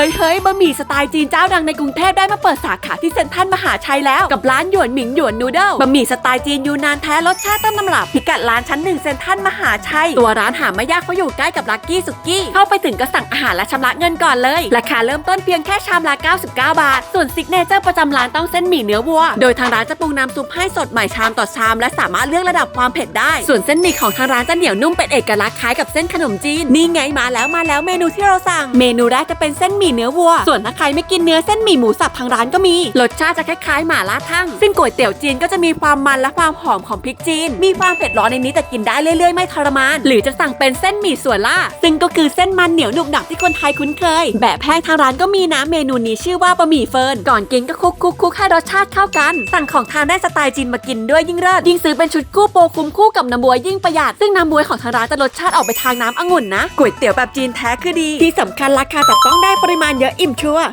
ฮ้ยเฮ้ยบะหมี่สไตล์จีนเจ้าดังในกรุงเทพได้มาเปิดสาขาที่เซ็นทรัลมหาชัยแล้วกับร้านหยวนหมิงหยวนนูเดิลบะหมี่สไตล์จีนยูนานแท้รสชาติต้นตำรับพิกัดร้านชั้นหนึ่งเซ็นทรัลมหาชัย ตัวร้านหาไม่ยากเพราะอยู่ใกล้กับลักกี้สุกี้เข้าไปถึงก็สั่งอาหารและชำระเงินก่อนเลย ราคาเริ่มต้นเพียงแค่ชามละ 99 บาท ส่วนซิกเนเจอร์ประจำร้านต้องเส้นหมี่เนื้อวัว โดยทางร้านจะปรุงน้ำซุปให้สดใหม่ชามต่อชาม และสามารถเลือกระดับความเผ็ดได้ ส่วนเส้นหมี่ของทางร้านจะเหนียวนุ่มเป็นเอกลักษณ์คล้ายกับเส้นขนมจีนนี่ไงมาแล้วมาแล้วเมนูที่เราสั่ง เมนูแรกจะเป็นเส้นหมี่เนื้อวัว ส่วนถ้าใครไม่กินเนื้อเส้นหมี่หมูสับทางร้านก็มี รสชาติจะคล้ายๆหม่าล่าทั่งซึ่งก๋วยเตี๋ยวจีนก็จะมีความมันและความหอมของพริกจีน มีความเผ็ดร้อนในนี้แต่กินได้เรื่อยๆ ไม่ทรมาน หรือจะสั่งเป็นเส้นหมี่ส่วนล่า ซึ่งก็คือเส้นมันเหนียวหนุบหนับที่คนไทยคุ้นเคย แบบแห้งทางร้านก็มีนะเมนูนี้ชื่อว่าบะหมี่เฟิร์น ก่อนกินก็คลุกคุกคุกๆๆให้รสชาติเข้ากัน สั่งของทานได้สไตล์จีนมากินด้วยยิ่งเลิศยิ่งซื้อเป็นชุดคู่โปรคุมคู่กับน้ำบวยยิ่งประหยัดซึ่งน้ำบวยของทางร้านจะรสชาติออกไปทางน้ำองุ่นนะก๋วยเตี๋ยวแบบจีนแท้คือดีที่สำคัญราคาแต่ต้องได้ปริมาณเยอะอิ่มชัวร์